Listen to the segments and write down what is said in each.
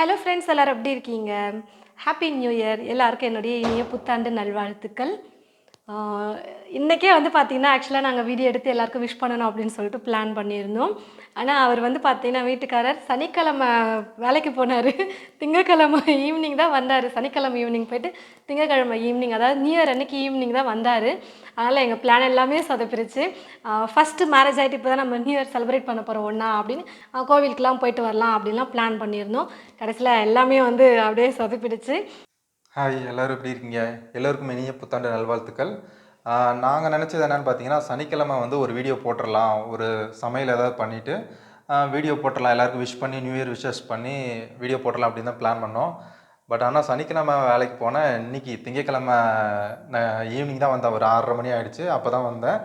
Hello friends எல்லாரும் எப்படி இருக்கீங்க? ஹாப்பி நியூ இயர் எல்லாருக்கும் என்னுடைய இனிய புத்தாண்டு நல்வாழ்த்துக்கள். இன்றைக்கே வந்து பார்த்தீங்கன்னா ஆக்சுவலாக நாங்கள் வீடியோ எடுத்து எல்லாருக்கும் விஷ் பண்ணணும் அப்படின்னு சொல்லிட்டு பிளான் பண்ணியிருந்தோம். ஆனால் அவர் வந்து பார்த்தீங்கன்னா வீட்டுக்காரர் சனிக்கிழமை வேலைக்கு போனார். திங்கக்கிழமை ஈவினிங் தான் வந்தார். சனிக்கிழமை ஈவினிங் போயிட்டு திங்கக்கிழமை ஈவினிங் அதாவது நியூ இயர் அன்னைக்கு ஈவினிங் தான் வந்தார். அதனால் எங்கள் பிளான் எல்லாமே சொதப்பிருச்சு. ஃபஸ்ட்டு மேரேஜ் ஆகிட்டு இப்போ தான் நம்ம நியூ இயர் செலிப்ரேட் பண்ண போகிறோம் ஒன்றா அப்படின்னு கோவிலுக்கெலாம் போயிட்டு வரலாம் அப்படின்லாம் பிளான் பண்ணியிருந்தோம். கடைசியில் எல்லாமே வந்து அப்படியே சொதப்பிடுச்சு. ஹாய் எல்லோரும் எப்படி இருக்கீங்க? எல்லோருக்கும் இனிய புத்தாண்டு நல்வாழ்த்துக்கள். நாங்கள் நினச்சது என்னென்னு பார்த்தீங்கன்னா சனிக்கிழமை வந்து ஒரு வீடியோ போட்டுடலாம் ஒரு சமையல் ஏதாவது பண்ணிவிட்டு வீடியோ போட்டுடலாம் எல்லாருக்கும் விஷ் பண்ணி நியூ இயர் விஷஸ் பண்ணி வீடியோ போட்டுடலாம் அப்படின்னு தான் பிளான் பண்ணோம். பட் ஆனால் சனிக்கிழமை வேலைக்கு போனேன். இன்னைக்கு திங்கக்கிழமை நான் ஈவினிங் தான் வந்தேன். ஒரு ஆறரை மணி ஆயிடுச்சு. அப்போ தான் வந்தேன்.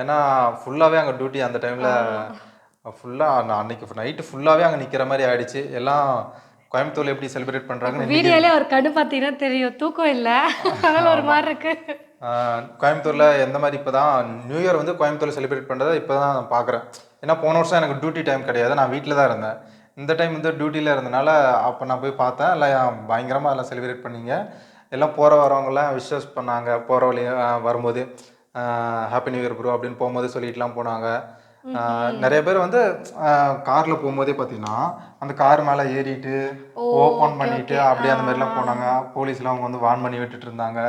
ஏன்னா ஃபுல்லாகவே அங்கே டியூட்டி அந்த டைமில் ஃபுல்லாக நான் அன்னைக்கு நைட்டு ஃபுல்லாகவே அங்கே நிற்கிற மாதிரி ஆயிடுச்சு. எல்லாம் கோயம்புத்தூர்ல எப்படி செலிப்ரேட் பண்ணுறாங்கன்னு வீடியோலே ஒரு கண்ணு பார்த்தீங்கன்னா தெரியும். தூக்கம் இல்லை. அதனால ஒரு மாதிரி இருக்கு. கோயம்புத்தூர்ல எந்த மாதிரி இப்போ தான் நியூ இயர் வந்து கோயம்புத்தூர்ல செலிப்ரேட் பண்ணுறதை இப்போ தான் நான் பார்க்குறேன். ஏன்னா போன வருஷம் எனக்கு டியூட்டி டைம் கிடையாது. நான் வீட்டில் தான் இருந்தேன். இந்த டைம் வந்து டியூட்டியில் இருந்தனால அப்போ நான் போய் பார்த்தேன். எல்லாம் பயங்கரமாக எல்லாம் செலிப்ரேட் பண்ணீங்க. எல்லாம் போகிற வரவங்கலாம் விஷஸ் பண்ணாங்க. போகிற வழி வரும்போது ஹாப்பி நியூ இயர் ப்ரோ அப்படின்னு போகும்போது சொல்லிட்டுலாம் போனாங்க. நிறைய பேர் வந்து காரில் போகும்போதே பார்த்தீங்கன்னா அந்த கார் மேலே ஏறிட்டு ஓப்பன் பண்ணிட்டு அப்படியே அந்த மாதிரிலாம் போனாங்க. போலீஸ்லாம் அவங்க வந்து வார்ன் பண்ணி விட்டுட்டு இருந்தாங்க.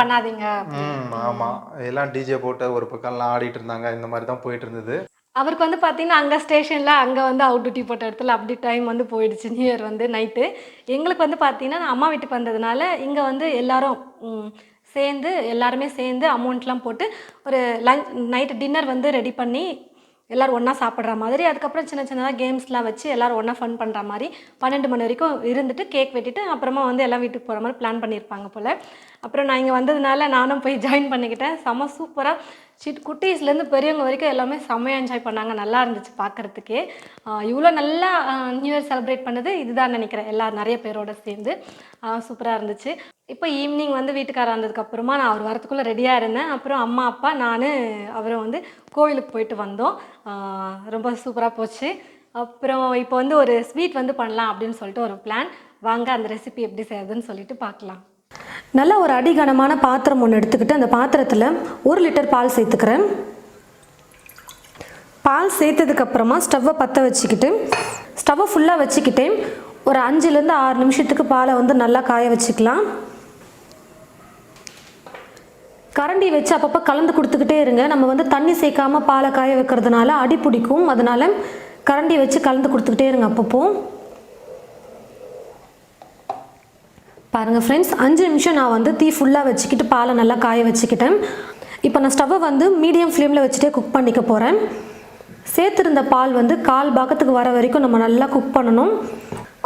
பண்ணாதீங்க ம் ஆமாம் எல்லாம் டிஜே போட்டு ஒரு பக்கம்லாம் ஆடிட்டு இருந்தாங்க. இந்த மாதிரி தான் போயிட்டு இருந்தது. அவருக்கு வந்து பார்த்தீங்கன்னா அங்கே ஸ்டேஷனில் அங்கே வந்து அவுட் டியூட்டி போட்ட இடத்துல அப்படி டைம் வந்து போயிடுச்சு நியூ இயர் வந்து நைட்டு எங்களுக்கு வந்து பார்த்தீங்கன்னா நான் அம்மா வீட்டுக்கு வந்ததுனால இங்கே வந்து எல்லாரும் சேர்ந்து எல்லாருமே சேர்ந்து அமௌண்ட்லாம் போட்டு ஒரு லஞ்ச் நைட்டு டின்னர் வந்து ரெடி பண்ணி எல்லோரும் ஒன்றா சாப்பிட்ற மாதிரி அதுக்கப்புறம் சின்ன சின்னதாக கேம்ஸ்லாம் வச்சு எல்லோரும் ஒன்றா ஃபன் பண்ணுற மாதிரி பன்னெண்டு மணி வரைக்கும் இருந்துட்டு கேக் வெட்டிட்டு அப்புறமா வந்து எல்லாம் வீட்டுக்கு போகிற மாதிரி பிளான் பண்ணியிருப்பாங்க போல். அப்புறம் நான் இங்கே வந்ததுனால நானும் போய் ஜாயின் பண்ணிக்கிட்டேன். செம்ம சூப்பராக சிட் குட்டீஸ்லேருந்து பெரியவங்க வரைக்கும் எல்லாமே செம்மையாக என்ஜாய் பண்ணாங்க. நல்லா இருந்துச்சு பார்க்குறதுக்கே இவ்வளோ நல்லா நியூ இயர் செலிப்ரேட் பண்ணது இதுதான் நினைக்கிறேன். எல்லா நிறைய பேரோட சேர்ந்து. சூப்பராக இருந்துச்சு. இப்போ ஈவினிங் வந்து வீட்டுக்காரர் வந்ததுக்கப்புறமா நான் ஒரு வாரத்துக்குள்ளே ரெடியாக இருந்தேன். அப்புறம் அம்மா அப்பா நான் அவரும் வந்து கோவிலுக்கு போயிட்டு வந்தோம். ரொம்ப சூப்பராக போச்சு. அப்புறம் இப்போ வந்து ஒரு ஸ்வீட் வந்து பண்ணலாம் அப்படின்னு சொல்லிட்டு ஒரு பிளான் வாங்க அந்த ரெசிபி எப்படி செய்யறதுன்னு சொல்லிட்டு பார்க்கலாம் நல்லா ஒரு அடிகனமான பாத்திரம் ஒன்று எடுத்துக்கிட்டு அந்த பாத்திரத்தில் ஒரு லிட்டர் பால் சேர்த்துக்கிறேன். பால் சேர்த்ததுக்கப்புறமா ஸ்டவ்வை பற்ற வச்சுக்கிட்டு ஸ்டவ்வை ஃபுல்லாக வச்சுக்கிட்டே ஒரு அஞ்சுலேருந்து ஆறு நிமிஷத்துக்கு பாலை வந்து நல்லா காய வச்சுக்கலாம். கரண்டி வச்சு அப்பப்போ கலந்து கொடுத்துக்கிட்டே இருங்க. நம்ம வந்து தண்ணி சேர்க்காமல் பாலை காய வைக்கிறதுனால அடி பிடிக்கும். அதனால் கரண்டி வச்சு கலந்து கொடுத்துக்கிட்டே இருங்க அப்பப்போ. பாருங்கள் ஃப்ரெண்ட்ஸ் அஞ்சு நிமிஷம் நான் வந்து தீ ஃபுல்லாக வச்சுக்கிட்டு பாலை நல்லா காய வச்சுக்கிட்டேன். இப்போ நான் ஸ்டவ்வை வந்து மீடியம் ஃப்ளேமில் வச்சுட்டே குக் பண்ணிக்க போகிறேன் சேர்த்துருந்த பால் வந்து கால் பாக்கத்துக்கு வர வரைக்கும் நம்ம நல்லா குக் பண்ணணும்.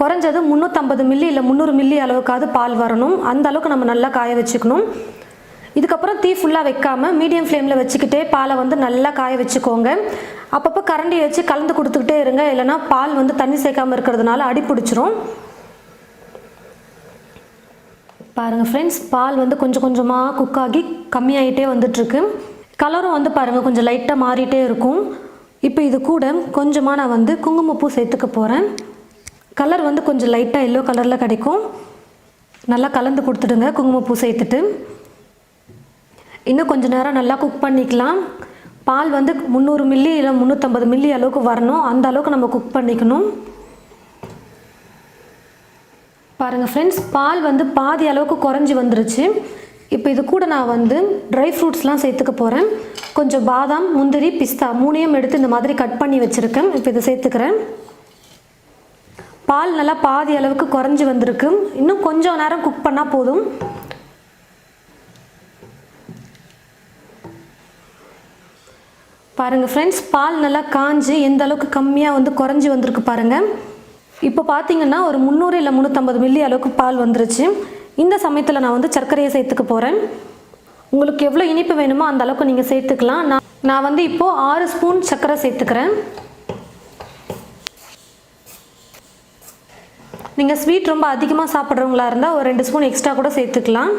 குறைஞ்சது முந்நூற்றம்பது மில்லி இல்லை முந்நூறு மில்லி அளவுக்காவது பால் வரணும். அந்த அளவுக்கு நம்ம நல்லா காய வச்சுக்கணும். இதுக்கப்புறம் தீ ஃபுல்லாக வைக்காமல் மீடியம் ஃப்ளேமில் வச்சுக்கிட்டே பாலை வந்து நல்லா காய வச்சுக்கோங்க. அப்பப்போ கரண்டி வச்சு கலந்து கொடுத்துக்கிட்டே இருங்க. இல்லைன்னா பால் வந்து தண்ணி சேர்க்காமல் இருக்கிறதுனால அடி பிடிச்சிரும் பாருங்கள் ஃப்ரெண்ட்ஸ் பால் வந்து கொஞ்சம் கொஞ்சமாக குக் ஆகி கம்மியாயிட்டே வந்துட்டுருக்கு. கலரும் வந்து பாருங்கள் கொஞ்சம் லைட்டாக மாறிட்டே இருக்கும். இப்போ இது கூட கொஞ்சமாக நான் வந்து குங்குமப்பூ சேர்த்துக்க போகிறேன் கலர் வந்து கொஞ்சம் லைட்டாக எல்லோ கலரில் கிடைக்கும். நல்லா கலந்து கொடுத்துடுங்க குங்குமப்பூ சேர்த்துட்டு. இன்னும் கொஞ்சம் நேரம் நல்லா குக் பண்ணிக்கலாம். பால் வந்து முந்நூறு மில்லி இல்லை முந்நூற்றம்பது மில்லி அளவுக்கு வரணும். அந்த அளவுக்கு நம்ம குக் பண்ணிக்கணும். பாருங்கள் ஃப்ரெண்ட்ஸ் பால் வந்து பாதி அளவுக்கு குறைஞ்சி வந்துருச்சு. இப்போ இது கூட நான் வந்து ட்ரை ஃப்ரூட்ஸ்லாம் சேர்த்துக்க போகிறேன் கொஞ்சம் பாதாம் முந்திரி பிஸ்தா மூணையும் எடுத்து இந்த மாதிரி கட் பண்ணி வச்சுருக்கேன். இப்போ இதை சேர்த்துக்கிறேன். பால் நல்லா பாதி அளவுக்கு குறைஞ்சி வந்திருக்கு. இன்னும் கொஞ்சம் நேரம் குக் பண்ணால் போதும். பாருங்கள் ஃப்ரெண்ட்ஸ் பால் நல்லா காஞ்சி எந்த அளவுக்கு கம்மியாக வந்து குறைஞ்சி வந்திருக்கு பாருங்கள் இப்போ பார்த்தீங்கன்னா ஒரு முந்நூறு இல்லை முந்நூற்றம்பது மில்லி அளவுக்கு பால் வந்துருச்சு. இந்த சமயத்தில் நான் வந்து சர்க்கரையை சேர்த்துக்க போகிறேன் உங்களுக்கு எவ்வளோ இனிப்பு வேணுமோ அந்த அளவுக்கு நீங்கள் சேர்த்துக்கலாம். நான் நான் வந்து இப்போது ஆறு ஸ்பூன் சர்க்கரை சேர்த்துக்கிறேன். நீங்கள் ஸ்வீட் ரொம்ப அதிகமாக சாப்பிட்றவங்களா இருந்தால் ஒரு ரெண்டு ஸ்பூன் எக்ஸ்ட்ரா கூட சேர்த்துக்கலாம்.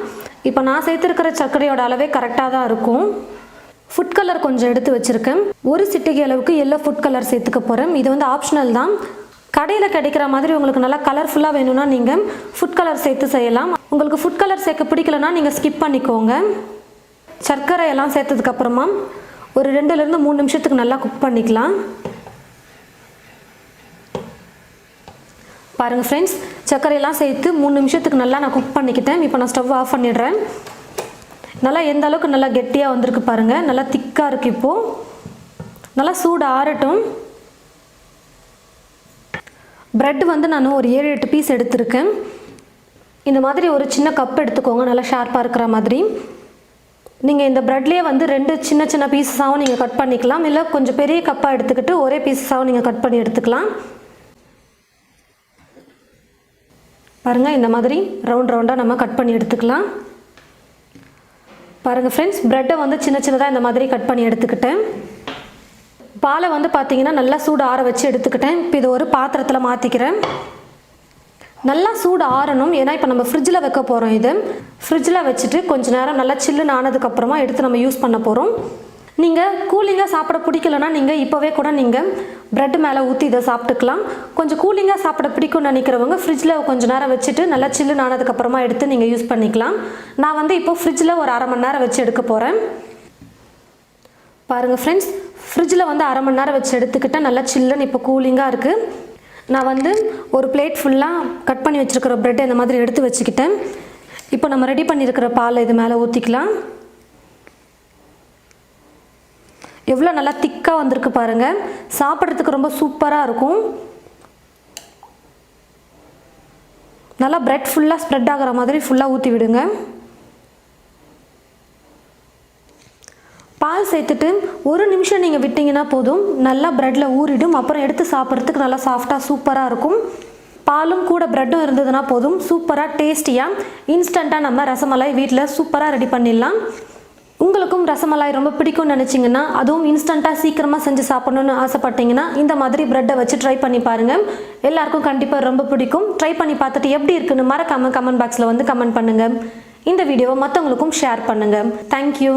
இப்போ நான் சேர்த்துருக்கிற சர்க்கரையோட அளவே கரெக்டாக தான் இருக்கும். ஃபுட் கலர் கொஞ்சம் எடுத்து வச்சுருக்கேன். ஒரு சிட்டிகை அளவுக்கு எல்லோ ஃபுட் கலர் சேர்த்துக்க போகிறேன் இது வந்து ஆப்ஷனல் தான். கடையில் கிடைக்கிற மாதிரி உங்களுக்கு நல்லா கலர்ஃபுல்லாக வேணும்னா நீங்கள் ஃபுட் கலர் சேர்த்து செய்யலாம். உங்களுக்கு ஃபுட் கலர் சேர்க்க பிடிக்கலனா நீங்கள் ஸ்கிப் பண்ணிக்கோங்க. சர்க்கரை எல்லாம் சேர்த்ததுக்கப்புறமா ஒரு ரெண்டுலேருந்து மூணு நிமிஷத்துக்கு நல்லா குக் பண்ணிக்கலாம். பாருங்கள் ஃப்ரெண்ட்ஸ் சர்க்கரையெல்லாம் சேர்த்து மூணு நிமிஷத்துக்கு நல்லா நான் குக் பண்ணிக்கிட்டேன். இப்போ நான் ஸ்டவ் ஆஃப் பண்ணிடுறேன். நல்லா எந்த அளவுக்கு நல்லா கெட்டியாக வந்திருக்கு பாருங்கள் நல்லா திக்காக இருக்குது இப்போது நல்லா சூடு ஆறட்டும். ப்ரெட் வந்து நான் ஒரு ஏழு எட்டு பீஸ் எடுத்திருக்கேன். இந்த மாதிரி ஒரு சின்ன கப் எடுத்துக்கோங்க நல்லா ஷார்ப்பாக இருக்கிற மாதிரி. நீங்கள் இந்த ப்ரெட்லேயே வந்து ரெண்டு சின்ன சின்ன பீஸஸாகவும் நீங்கள் கட் பண்ணிக்கலாம். இல்லை கொஞ்சம் பெரிய கப்பாக எடுத்துக்கிட்டு ஒரே பீஸஸாகவும் நீங்கள் கட் பண்ணி எடுத்துக்கலாம். பாருங்கள் இந்த மாதிரி ரவுண்ட் ரவுண்டாக நம்ம கட் பண்ணி எடுத்துக்கலாம். பாருங்கள் ஃப்ரெண்ட்ஸ் ப்ரெட்டை வந்து சின்ன சின்னதாக இந்த மாதிரி கட் பண்ணி எடுத்துக்கிட்டேன். பாலை வந்து பார்த்தீங்கன்னா நல்லா சூடு ஆற வச்சு எடுத்துக்கிட்டேன். இப்போ இது ஒரு பாத்திரத்தில் மாற்றிக்கிறேன் நல்லா சூடு ஆறணும். ஏன்னா இப்போ நம்ம ஃப்ரிட்ஜில் வைக்க போகிறோம் இது. ஃப்ரிட்ஜில் வச்சுட்டு கொஞ்ச நேரம் நல்லா சில்லுன்னு ஆனதுக்கப்புறமா எடுத்து நம்ம யூஸ் பண்ண போகிறோம் நீங்கள் கூலிங்காக சாப்பிட பிடிக்கலன்னா நீங்கள் இப்போவே கூட நீங்கள் ப்ரெட் மேலே ஊற்றி இதை சாப்பிட்டுக்கலாம். கொஞ்சம் கூலிங்காக சாப்பிட பிடிக்கும்னு நினைக்கிறவங்க ஃப்ரிட்ஜில் கொஞ்ச நேரம் வச்சுட்டு நல்லா சில்லுன்னு ஆனதுக்கப்புறமா எடுத்து நீங்கள் யூஸ் பண்ணிக்கலாம். நான் வந்து இப்போ ஃப்ரிட்ஜில் ஒரு அரை மணி நேரம் வச்சு எடுக்க போகிறேன் பாருங்கள் ஃப்ரெண்ட்ஸ் ஃப்ரிட்ஜில் வந்து அரை மணி நேரம் வச்சு எடுத்துக்கிட்டேன் நல்லா சில்லுன்னு இப்போ கூலிங்காக இருக்குது நான் வந்து ஒரு பிளேட் ஃபுல்லாக கட் பண்ணி வச்சுருக்கிற ப்ரெட்டை இந்த மாதிரி எடுத்து வச்சுக்கிட்டேன். இப்போ நம்ம ரெடி பண்ணியிருக்கிற பாலை இது மேலே ஊற்றிக்கலாம் எவ்வளோ நல்லா திக்காக வந்திருக்கு பாருங்கள் சாப்பிட்றதுக்கு ரொம்ப சூப்பராக இருக்கும். நல்லா ப்ரெட் ஃபுல்லாக ஸ்ப்ரெட் ஆகிற மாதிரி ஃபுல்லாக ஊற்றி விடுங்க பால் சேர்த்துட்டு ஒரு நிமிஷம் நீங்கள் விட்டிங்கன்னா போதும். நல்லா ப்ரெட்டில் ஊறிடும். அப்புறம் எடுத்து சாப்பிட்றதுக்கு நல்லா சாஃப்டாக சூப்பராக இருக்கும். பாலும் கூட ப்ரெட்டும் இருந்ததுன்னா போதும். சூப்பராக டேஸ்டியாக இன்ஸ்டண்ட்டாக நம்ம ரசமலாய் வீட்டில் சூப்பராக ரெடி பண்ணிடலாம். உங்களுக்கும் ரசமலாய் ரொம்ப பிடிக்கும்னு நினச்சிங்கன்னா அதுவும் இன்ஸ்டண்ட்டாக சீக்கிரமாக செஞ்சு சாப்பிடணும்னு ஆசைப்பட்டீங்கன்னா இந்த மாதிரி ப்ரெட்டை வச்சு ட்ரை பண்ணி பாருங்கள் எல்லாருக்கும் கண்டிப்பாக ரொம்ப பிடிக்கும். ட்ரை பண்ணி பார்த்துட்டு எப்படி இருக்குன்னு மறக்காமல் கமெண்ட் பாக்ஸில் வந்து கமெண்ட் பண்ணுங்கள் இந்த வீடியோவை மற்றவங்களுக்கும் ஷேர் பண்ணுங்கள் தேங்க்யூ